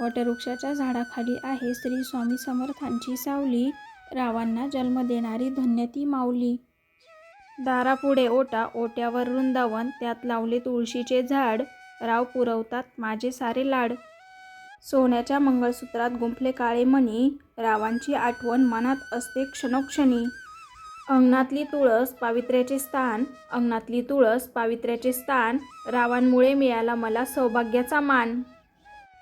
वटवृक्षाच्या झाडाखाली आहे श्री स्वामी समर्थांची सावली. रावांना जन्म देणारी धन्य ती माऊली. दारापुढे ओटा ओट्यावर वृंदावन त्यात लावले तुळशीचे झाड. राव पुरवतात माझे सारे लाड. सोन्याच्या मंगळसूत्रात गुंफले काळे मणी. रावांची आठवण मनात असते क्षणोक्षणी. अंगणातली तुळस पावित्र्याचे स्थान. अंगणातली तुळस पावित्र्याचे स्थान. रावांमुळे मिळाला मला सौभाग्याचा मान.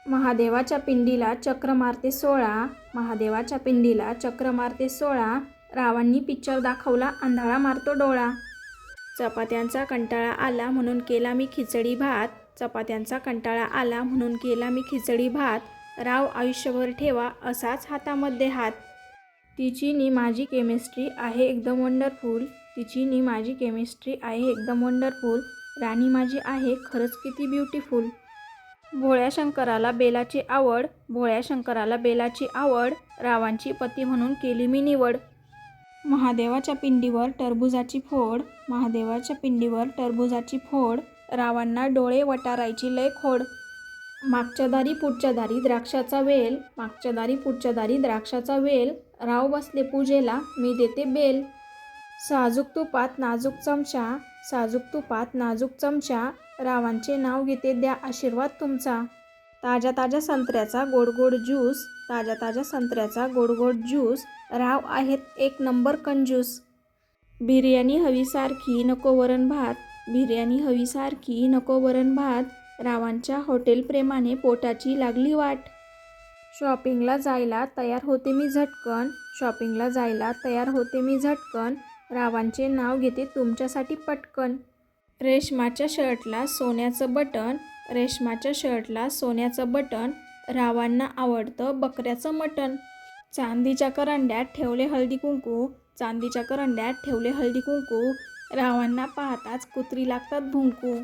महादेवाच्या पिंडीला चक्रमारते सोळा महादेवाच्या पिंडीला चक्रमारते सोळा रावांनी पिक्चर दाखवला अंधाळा मारतो डोळा. चपात्यांचा कंटाळा आला म्हणून केला मी खिचडी भात. चपात्यांचा कंटाळा आला म्हणून केला मी खिचडी भात. राव आयुष्यभर ठेवा असाच हातामध्ये हात. तिची नी माझी केमिस्ट्री आहे एकदम वंडरफुल तिची नी माझी केमिस्ट्री आहे एकदम वंडरफुल राणी माझी आहे खरंच किती ब्युटिफुल भोळ्या शंकराला बेलाची आवड भोळ्या शंकराला बेलाची आवड रावांची पती म्हणून केली मी निवड. महादेवाच्या पिंडीवर टरबुजाची फोड महादेवाच्या पिंडीवर टरबुजाची फोड रावांना डोळे वटारायची लय खोड. मागच्या दारी पुढच्या दारी द्राक्षाचा वेल मागच्या दारी पुढच्या दारी द्राक्षाचा वेल राव बसले पूजेला मी देते बेल. साजूक तुपात नाजूक चमचा साजूक तुपात नाजूक चमचा रावांचे नाव घेते द्या आशीर्वाद तुमचा. ताज्या ताज्या संत्र्याचा गोड गोड ज्यूस ताज्या ताज्या संत्र्याचा गोड गोड ज्यूस राव आहेत एक नंबर कंजूस. बिर्याणी हवीसारखी नको वरण भात बिर्याणी हवीसारखी नको वरण भात रावांच्या हॉटेल प्रेमाने पोटाची लागली वाट. शॉपिंगला जायला तयार होते मी झटकन शॉपिंगला जायला तयार होते मी झटकन रावांचे नाव घेते तुमच्यासाठी पटकन. रेशमाच्या शर्टला सोन्याचं बटन रेशमाच्या शर्टला सोन्याचं बटन रावांना आवडतं बकऱ्याचं मटण. चांदीच्या करंड्यात ठेवले हळदी कुंकू चांदीच्या करंड्यात ठेवले हळदी कुंकू रावांना पाहताच कुत्री लागतात भुंकू.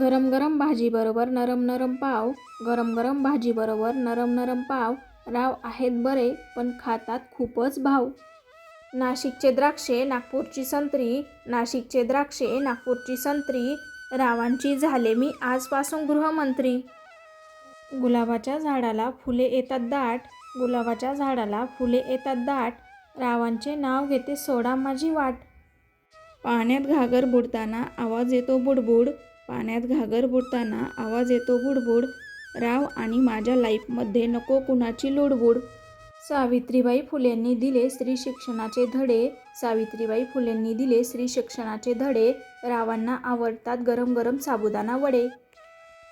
गरम गरम भाजीबरोबर नरम नरम पाव गरम गरम भाजीबरोबर नरम नरम पाव राव आहेत बरे पण खातात खूपच भाव. नाशिकचे द्राक्षे नागपूरची संत्री नाशिकचे द्राक्षे नागपूरची संत्री रावांची झाले मी आजपासून गृहमंत्री. गुलाबाच्या झाडाला फुले येतात दाट गुलाबाच्या झाडाला फुले येतात दाट रावांचे नाव घेते सोडा माझी वाट. पाण्यात घागर बुडताना आवाज येतो बुडबुड पाण्यात घागर बुडताना आवाज येतो बुडबुड राव आणि माझ्या लाईफमध्ये नको कुणाची लुडबुड. सावित्रीबाई फुलेंनी दिले स्त्री शिक्षणाचे धडे. सावित्रीबाई फुलेंनी दिले स्त्री शिक्षणाचे धडे. रावांना आवडतात गरम गरम साबुदाणा वडे.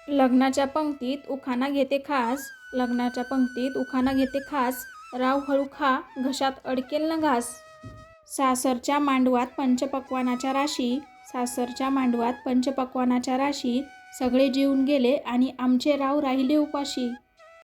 लग्नाच्या पंक्तीत उखाणा घेते खास. लग्नाच्या पंक्तीत उखाणा घेते खास. राव हळू खा घशात अडकेल न घास. सासरच्या मांडवात पंचपक्वानाच्या राशी. सासरच्या मांडवात पंचपक्वानाच्या राशी. सगळे जेवून गेले आणि आमचे राव राहिले उपाशी.